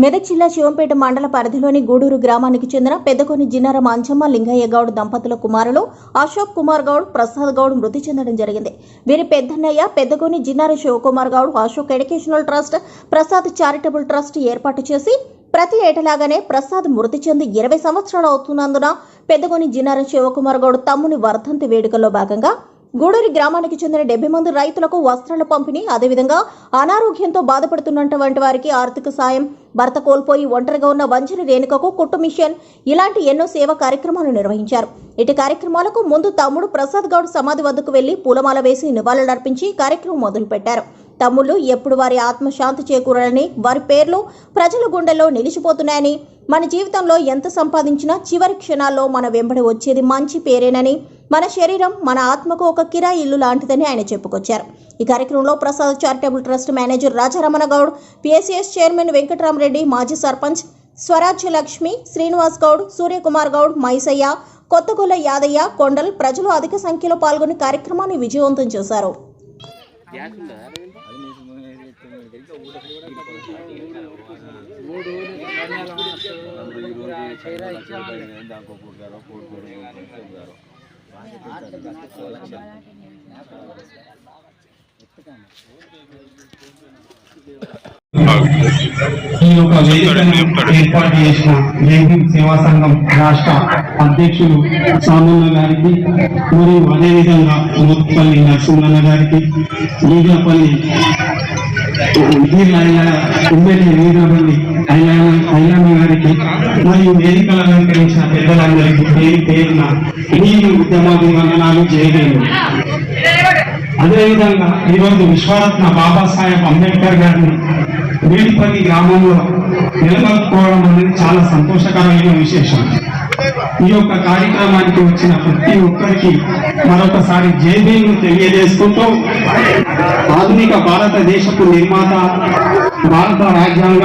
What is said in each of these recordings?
మెదక్ జిల్లా శివంపేట మండల పరిధిలోని గూడూరు గ్రామానికి చెందిన పెద్దకొని జిన్నర మాంచమ్మ లింగయ్య గౌడ్ దంపతుల కుమారులు అశోక్ కుమార్ గౌడ్ ప్రసాద్ గౌడ్ మృతి చెందడం జరిగింది. వీరి పెద్దన్నయ్య Peddakoni Jinnara Shivakumar Goud Ashok educational trust Prasad charitable trust ఏర్పాటు చేసి ప్రతి ఏటలాగానే ప్రసాద్ మృతి చెంది ఇరవై సంవత్సరాలు అవుతున్నందున పెద్దకొని జిన్నార శివకుమార్ గౌడ్ తమ్ముని వర్ధంతి వేడుకల్లో భాగంగా గూడూరి గ్రామానికి చెందిన డెబ్బై మంది రైతులకు వస్త్రాల పంపిణీ అదేవిధంగా అనారోగ్యంతో బాధపడుతున్నటువంటి వారికి ఆర్థిక సాయం భర్త కోల్పోయి ఒంటరిగా ఉన్న వంచని రేణుకకు కుట్టు మిషన్ ఇలాంటి ఎన్నో సేవా కార్యక్రమాలు నిర్వహించారు. ఇటు కార్యక్రమాలకు ముందు తమ్ముడు ప్రసాద్ గౌడ్ సమాధి వద్దకు వెళ్ళి పూలమాల వేసి నివాళులర్పించి కార్యక్రమం మొదలుపెట్టారు. తమ్ముళ్ళు ఎప్పుడు వారి ఆత్మశాంతి చేకూరాలని వారి పేర్లు ప్రజల గుండెల్లో నిలిచిపోతున్నాయని మన జీవితంలో ఎంత సంపాదించినా చివరి క్షణాల్లో మన వెంబడి వచ్చేది మంచి పేరేనని మన శరీరం మన ఆత్మకు ఒక కిరా ఇల్లు లాంటిదని ఆయన చెప్పుకొచ్చారు. ఈ కార్యక్రమంలో Prasad charitable trust manager Rajaramana Goud PSCS chairman Venkataramareddy మాజీ సర్పంచ్ స్వరాజ్య లక్ష్మి శ్రీనివాస్ గౌడ్ సూర్యకుమార్ గౌడ్ మైసయ్య కొత్తగొల్ల యాదయ్య కొండల్ ప్రజలు అధిక సంఖ్యలో పాల్గొని కార్యక్రమాన్ని విజయవంతం చేశారు. ఈ యొక్క ఏర్పాటు చేసిన ఏపీ సేవా సంఘం రాష్ట్ర అధ్యక్షులు సామన్న గారికి మరియు అదేవిధంగా మోత్పల్లి నరసింహన్న గారికి వీగపల్లి ఉమ్మడి వీగపల్లి ఐలామ గారికి మరియు వేదికలు అలంకరించిన పెద్దలందరికీ పేరు పేరున నేను ఉద్యమాభివందనాలు చేయలేదు అదేవిధంగా ఈరోజు విశ్వరత్న బాబాసాహెబ్ అంబేద్కర్ గారిని వీడిపల్లి గ్రామంలో నిలబడుకోవడం అనేది చాలా సంతోషకరమైన విశేషం. ఈ యొక్క కార్యక్రమానికి వచ్చిన ప్రతి ఒక్కరికి మరొకసారి జేబీను తెలియజేసుకుంటూ ఆధునిక భారతదేశపు నిర్మాత భారత రాజ్యాంగ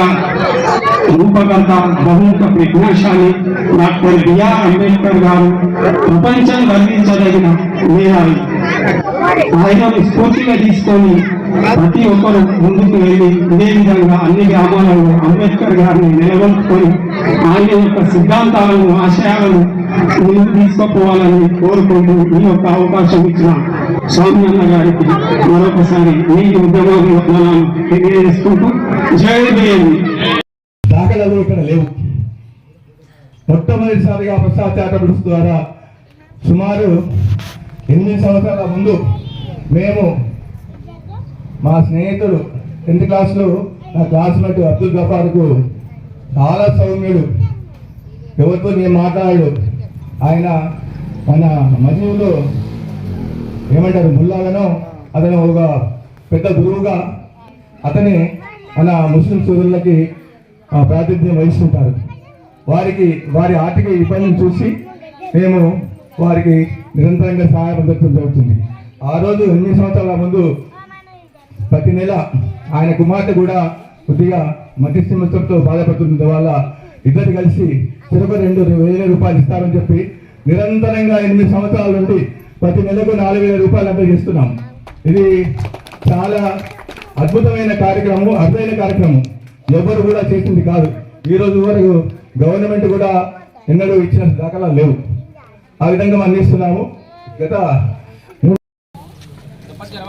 రూపకర్త బహుముఖ ప్రజ్ఞాశాలి డాక్టర్ బిఆర్ అంబేద్కర్ గారు ప్రపంచం గర్వించదగిన మేధావి. ఆయనను స్ఫూర్తిగా తీసుకొని ప్రతి ఒక్కరు ముందుకు వెళ్ళి ఇదే విధంగా అన్ని గ్రామాలలో అంబేద్కర్ గారిని నిలబెట్టుకొని ఆయన యొక్క సిద్ధాంతాలను ఆశయాలను ముందుకు తీసుకుపోవాలని కోరుకుంటూ ఈ యొక్క అవకాశం ఇచ్చిన స్వామి గారికి మరొకసారి నీటి ఉద్యమాలను తెలియజేసుకుంటూ జై దాఖలాలు ఇక్కడ లేవు. మొట్టమొదటిసారిగా ప్రసాద్ ద్వారా సుమారు ఎనిమిది సంవత్సరాల ముందు మేము మా స్నేహితుడు టెన్త్ క్లాస్లో నా క్లాస్మేట్ అబ్దుల్ గఫార్కు చాలా సౌమ్యుడు. ఎవరితో నేను మాట్లాడాడు ఆయన మన మజీవులో ఏమంటారు ముల్లాలను అతను ఒక పెద్ద గురువుగా అతని మన ముస్లిం సోదరులకి ప్రాతినిధ్యం వహిస్తుంటారు. వారికి వారి ఆర్థిక ఇబ్బందిని చూసి మేము వారికి నిరంతరంగా సహాయం జరుగుతుంది. ఆ రోజు ఎనిమిది సంవత్సరాల ముందు ప్రతి నెల ఆయన కుమార్తె కూడా కొద్దిగా మధ్యస్థిమత్వంతో బాధపడుతుంది వల్ల ఇద్దరు కలిసి చిరొక రెండు వేల రూపాయలు ఇస్తారని చెప్పి నిరంతరంగా ఎనిమిది సంవత్సరాల నుండి ప్రతి నెలకు నాలుగు వేల రూపాయలు అందజేస్తున్నాం ఇది చాలా అద్భుతమైన కార్యక్రమం అరుదైన కార్యక్రమం ఎవరు కూడా చేసింది కాదు. ఈ రోజు వరకు గవర్నమెంట్ కూడా ఎన్నడూ ఇచ్చిన దాఖలా లేవు. ఆ విధంగా మనం అందిస్తున్నాము గత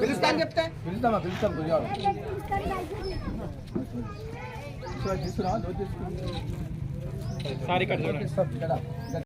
పిలుస్తాను చెప్తే పిలుస్తామా పిలుస్తాం సారీ కట్